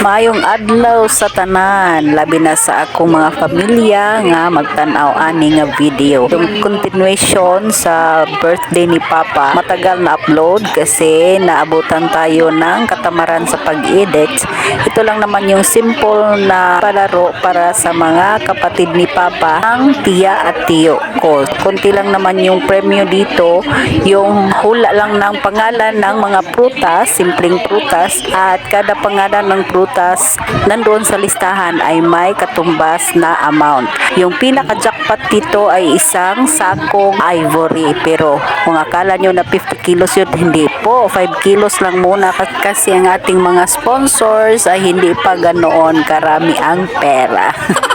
Maayong adlaw sa tanan, labi na sa akong mga pamilya nga magtan-aw ani nga video. Yung continuation sa birthday ni Papa, matagal na upload kasi naabutan tayo ng katamaran sa pag-edit. Ito lang naman yung simple na palaro para sa mga kapatid ni Papa, ang tiya at tiyo ko. Konti lang naman yung premyo dito, yung hula lang ng pangalan ng mga prutas, simpleng prutas at kada pangalan ng prutas nandoon sa listahan ay may katumbas na amount. Yung pinaka-jackpot dito ay isang sakong ivory pero kung akala nyo na 50 kilos yun, hindi po. 5 kilos lang muna kasi ang ating mga sponsors ay hindi pa ganoon karami ang pera.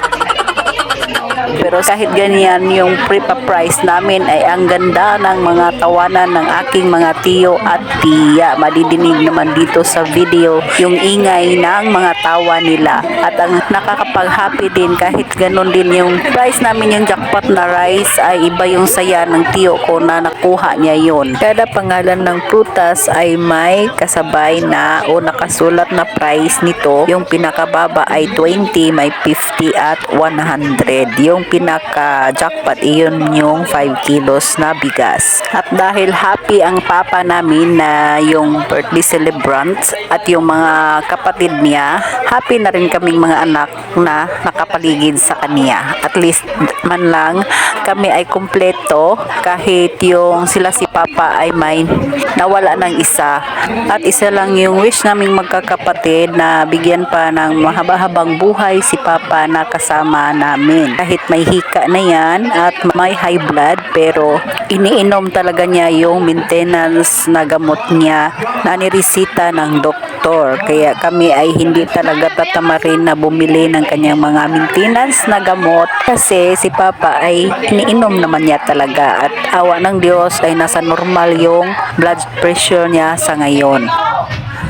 Pero kahit ganyan, yung pre-price namin ay ang ganda ng mga tawanan ng aking mga tiyo at tiya. Madidinig naman dito sa video yung ingay ng mga tawa nila. At ang nakakapag-happy din kahit ganun din yung price namin yung jackpot na rice ay iba yung saya ng tiyo ko na nakuha niya yon. Kada pangalan ng prutas ay may kasabay na o nakasulat na price nito. Yung pinakababa ay 20, may 50 at 100. Yung pinaka jackpot iyon yung 5 kilos na bigas. At dahil happy ang papa namin na yung birthday celebrant at yung mga kapatid niya, happy na rin kaming mga anak na nakapaligid sa kanya. At least man lang kami ay kumpleto kahit yung sila si papa ay may nawala ng isa. At isa lang yung wish naming magkakapatid na bigyan pa ng mahaba-habang buhay si papa na kasama namin. Kahit may hika na yan at may high blood pero iniinom talaga niya yung maintenance na gamot niya na niresita ng doktor. Kaya kami ay hindi talaga tatamarin na bumili ng kanyang mga maintenance na gamot kasi si Papa ay iniinom naman niya talaga at awa ng Diyos ay nasa normal yung blood pressure niya sa ngayon.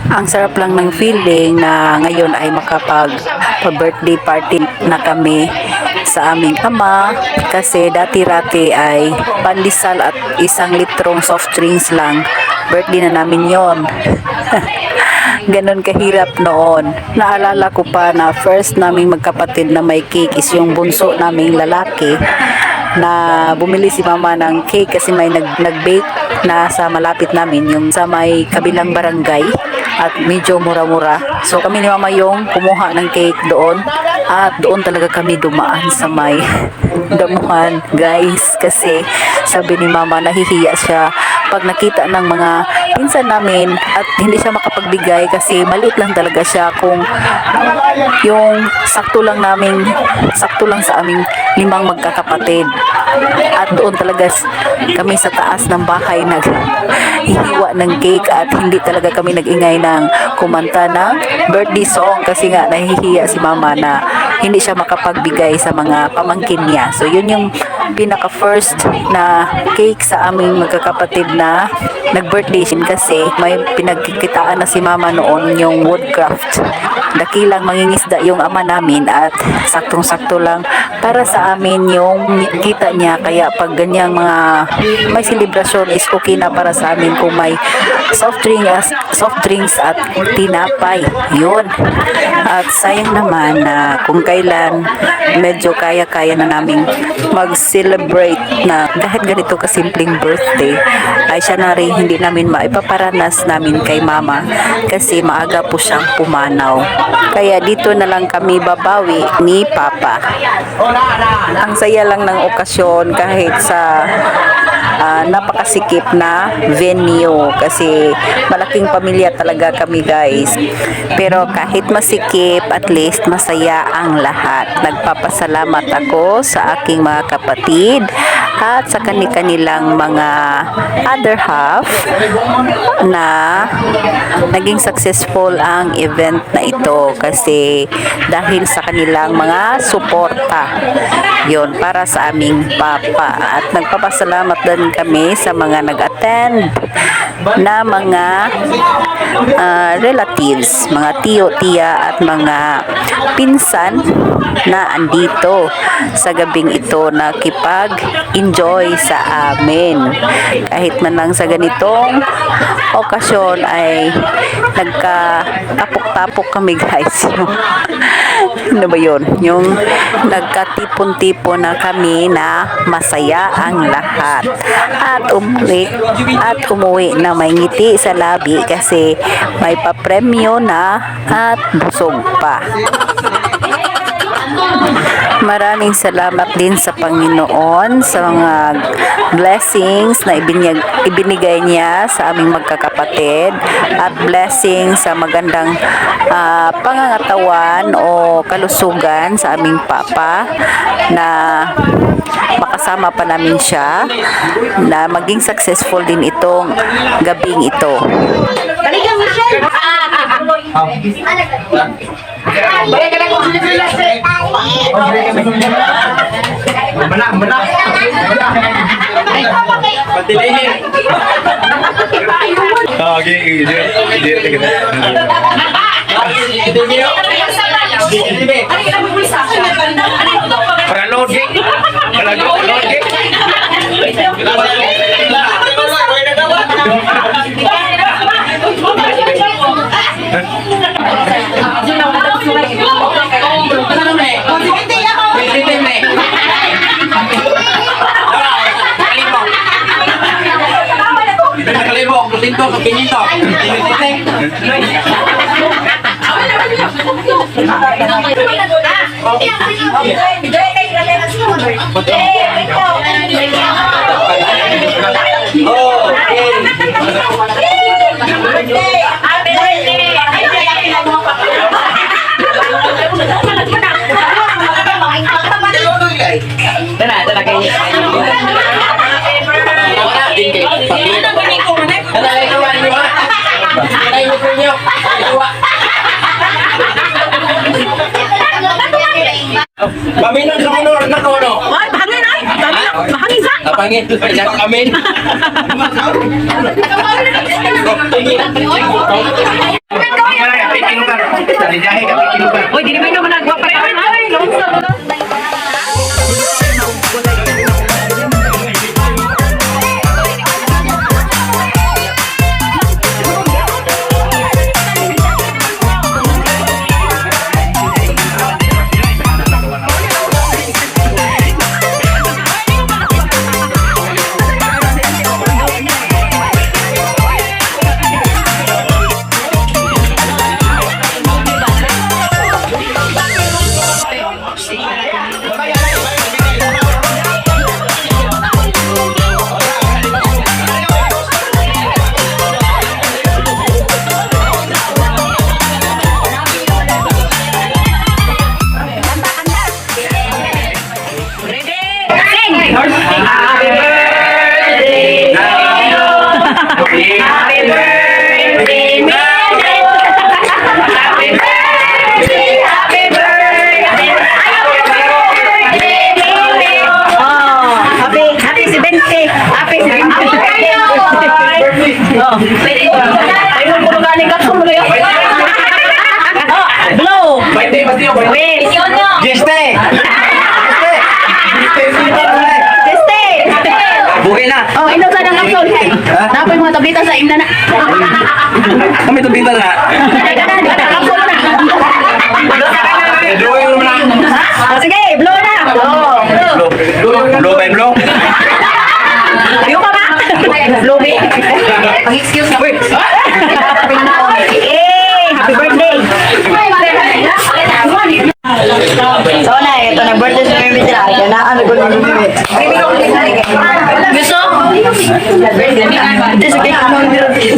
Ang sarap lang ng feeling na ngayon ay makapag birthday party na kami sa aming ama kasi dati-rati ay pandesal at isang litrong soft drinks lang. Birthday na namin yon. Ganon kahirap noon. Naalala ko pa na first naming magkapatid na may cake is yung bunso naming lalaki na bumili si mama ng cake kasi may nag, nag-bake na sa malapit namin yung sa may kabilang barangay at medyo mura-mura. So kami ni mama yung kumuha ng cake doon. At doon talaga kami dumaan sa may damuhan guys. Kasi sabi ni mama nahihiya siya pag nakita ng mga pinsan namin at hindi siya makapagbigay kasi maliit lang talaga siya kung yung sakto lang namin sakto lang sa aming limang magkakapatid at doon talaga kami sa taas ng bahay nag hihiwa ng cake at hindi talaga kami nag-ingay ng kumanta ng birthday song kasi nga nahihiya si mama na hindi siya makapagbigay sa mga pamangkin niya. So yun yung pinaka first na cake sa aming magkakapatid na nag-birthday kasi may pinagkikitaan na si mama noon yung woodcraft. Dakilang mangingisda yung ama namin at saktong-sakto lang para sa amin yung kita niya. Kaya pag ganyang mga may selebrasyon is okay na para sa amin kung may soft drinks, soft drinks at tinapay. Yun. At sayang naman na kung kailan medyo kaya-kaya na naming mag-celebrate na kahit ganito kasimpleng birthday ay siya na rin hindi namin maipaparanas namin kay mama kasi maaga po siyang pumanaw. Kaya dito na lang kami babawi ni Papa. Ang saya lang ng okasyon kahit sa ah, napakasikip na venue kasi malaking pamilya talaga kami guys. Pero kahit masikip, at least masaya ang lahat. Nagpapasalamat ako sa aking mga kapatid at sa kani-kanilang mga other half na naging successful ang event na ito kasi dahil sa kanilang mga suporta. Yon para sa aming papa. At nagpapasalamat din kami sa mga nag-attend na mga ah, relatives, mga tiyo, tiya at mga pinsan na andito sa gabing ito na kipag-enjoy sa amin. Kahit man lang sa ganitong okasyon ay nagka-tapok-tapok kami guys. Yung, ano ba yun? Yung nagkatipon-tipon na kami na masaya ang lahat. At umuwi, at umuwi na may ngiti sa labi kasi may papremyo na at busog pa. Maraming salamat din sa Panginoon sa mga blessings na ibinyag, ibinigay niya sa aming magkakapatid at blessings sa magandang ah, pangangatawan o kalusugan sa aming papa na makasama pa namin siya na maging successful din itong gabing ito. Balikan Michelle! Balikan ako! Benak, benak. Patilihin. Oh, gini, dia, dia, dia, Para load, gini. Para load, gini. Okay. Paminong sa honor na kono. Ay, bahangin ay! Bahangin sa! Napangin. Yan amin. Uy, di naman naman nagwa pa Pwede. Wait. Geste! Teste. Buhay na! Oh, ino sa nang kapsul. Napay mga tablita sa imna na. Kami ito bita na. Kapsul na. Drawing room na. Ah, sige, blow na. Oh. Blow. Blow by blow. Ayaw pa ba? Blow me. Pang-excuse na. Wait. Yay! Happy birthday! So na, ito na birthday sa Mimi sila. Kaya na, ko na Mimi. Gusto? Ito sa cake mo, Mimi.